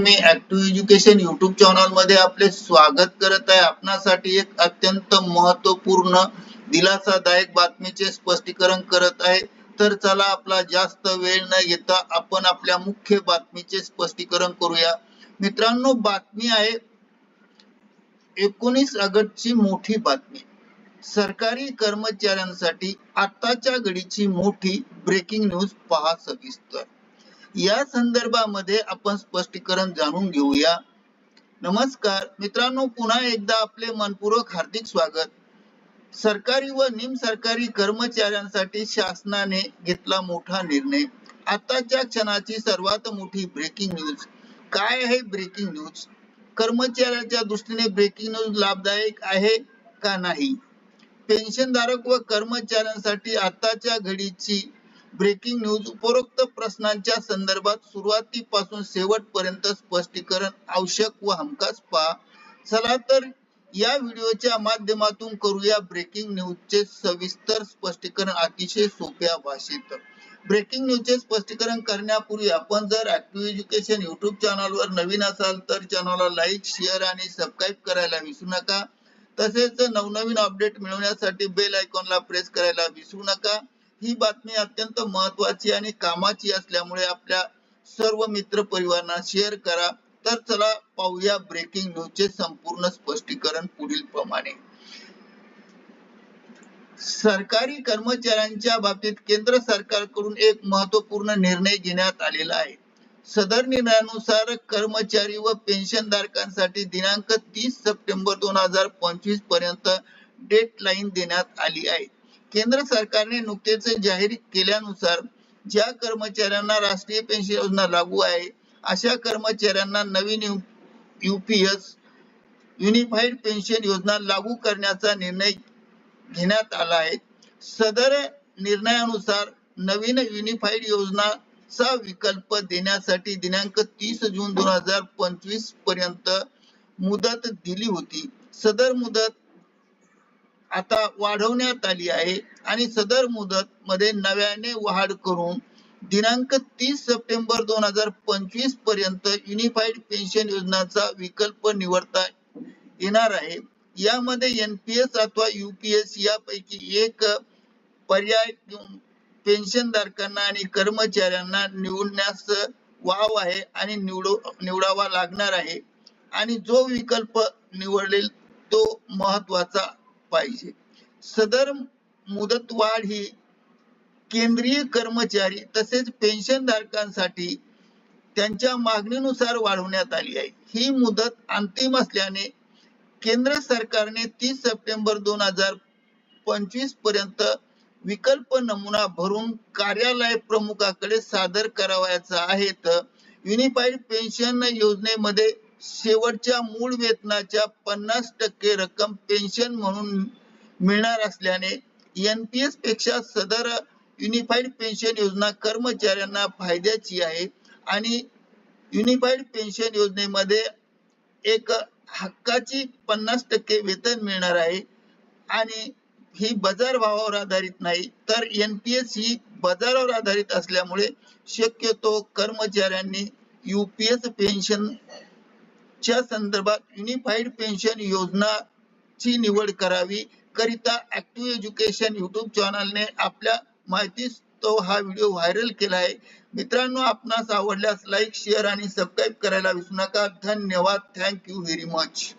मी active education YouTube चॅनलमध्ये आपले स्वागत करत आहे. आपणासाठी एक अत्यंत महत्त्वपूर्ण दिलासादायक बातमीचे स्पष्टीकरण करत आहे. तर चला आपला जास्त वेळ न घेता आपण आपल्या मुख्य बातमीचे स्पष्टीकरण करूया. मित्रांनो बातमी आहे एकोणीस ऑगस्टची मोठी बातमी. सरकारी कर्मचाऱ्यांसाठी आताच्या घडीची मोठी ब्रेकिंग न्यूज पहा सविस्तर. या संदर्भामध्ये आपण स्पष्टीकरण जाणून घेऊया. नमस्कार. मित्रांनो पुन्हा एकदा आपले मनपूर्वक हार्दिक स्वागत. सरकारी व निम सरकारी कर्मचाऱ्यांसाठी शासनाने घेतला मोठा निर्णय. आताच्या क्षणाची सर्वात मोठी ब्रेकिंग न्यूज काय आहे ब्रेकिंग न्यूज कर्मचाऱ्याच्या दृष्टीने ब्रेकिंग न्यूज लाभदायक आहे का नाही? पेन्शनधारक व कर्मचाऱ्यांसाठी आताच्या घडीची ब्रेकिंग न्यूज उपरोक्त प्रश्नांच्या संदर्भात सुरुवातीपासून शेवटपर्यंत स्पष्टीकरण आवश्यक व हमखास पहा. चला तर या व्हिडिओच्या माध्यमातून करूया ब्रेकिंग न्यूजचे सविस्तर स्पष्टीकरण अतिशय सोप्या भाषेत. ब्रेकिंग न्यूजचे स्पष्टीकरण करण्यापूर्वी आपण जर ऍक्टिव्ह एज्युकेशन युट्यूब चॅनलवर नवीन असाल तर चॅनलला लाईक शेअर आणि सबस्क्राईब करायला विसरू नका. तसेच नवनवीन अपडेट मिळवण्यासाठी बेल आयकॉनला प्रेस करायला विसरू नका. ही बातमी अत्यंत महत्वाची आणि कामाची असल्यामुळे आपल्या सर्व मित्र परिवारांना शेअर करा. तर चला पाहूया ब्रेकिंग न्यूजचे संपूर्ण स्पष्टीकरण पुढील प्रमाणे. सरकारी कर्मचाऱ्यांच्या बाबतीत केंद्र सरकारकडून एक महत्त्वपूर्ण निर्णय घेण्यात आलेला आहे. सदर निर्णयानुसार कर्मचारी व पेन्शनधारकांसाठी दिनांक तीस सप्टेंबर दोन हजार पंचवीसपर्यंत डेट लाईन देण्यात आली आहे. केंद्र सरकारने नुकतेच जाहीर केल्यानुसार ज्या कर्मचाऱ्यांना राष्ट्रीय पेन्शन योजना लागू आहे अशा कर्मचाऱ्यांना नवीन युपीएस युनिफाईड पेन्शन योजना लागू करण्याचा निर्णय घेण्यात आला आहे. सदर निर्णयानुसार नवीन युनिफाईड योजनाचा विकल्प देण्यासाठी दिनांक तीस जून दोन हजार पंचवीसपर्यंत मुदत दिली होती. सदर मुदत आता वाढवण्यात आली आहे आणि सदर मुदत मध्ये नव्याने वाढ करून दिनांक तीस सप्टेंबर दोन हजार पंचवीसपर्यंत युनिफाईड पेन्शन योजनाचा विकल्प निवडता येणार आहे. यामध्ये एनपीएस अथवा युपीएस यापैकी एक पर्याय पेन्शन धारकांना आणि कर्मचाऱ्यांना निवडण्यास वाव आहे आणि निवड निवडावा लागणार आहे. आणि जो विकल्प निवडेल तो महत्त्वाचा पाहिजे. सदर मुदतवाढ ही केंद्रीय कर्मचारी तसेच पेन्शन धारकांसाठी त्यांच्या मागणीनुसार वाढवण्यात आली आहे. ही मुदत अंतिम असल्याने केंद्र सरकारने तीस सप्टेंबर दोन हजार पंचवीसपर्यंत विकल्प नमुना भरून कार्यालय प्रमुखाकडे सादर करावयाचा तर युनिफाईड पेन्शन योजनेमध्ये शेवटच्या मूळ वेतनाच्या पन्नास टक्के रक्कम पेन्शन म्हणून मिळणार असल्याने एनपीएसपेक्षा सदर युनिफाईड पेन्शन योजना कर्मचाऱ्यांना फायद्याची आहे आणि युनिफाईड पेन्शन योजनेमध्ये एक हक्काची पन्नास टक्के वेतन मिळणार आहे आणि ही बाजार भावावर आधारित नाही तर एनपीएस ही बाजारावर आधारित असल्यामुळे शक्यतो कर्मचाऱ्यांनी युपीएस पेन्शन च्या संदर्भात युनिफाईड पेन्शन योजना ची निवड करावी. करिता ऍक्टिव्ह एज्युकेशन युट्यूब चॅनलने आपल्या माहितीस तो हा व्हिडिओ व्हायरल केला आहे मित्रांनो आपणास आवडल्यास लाईक शेअर आणि सबस्क्राईब करायला विसरू नका. धन्यवाद. Thank you very much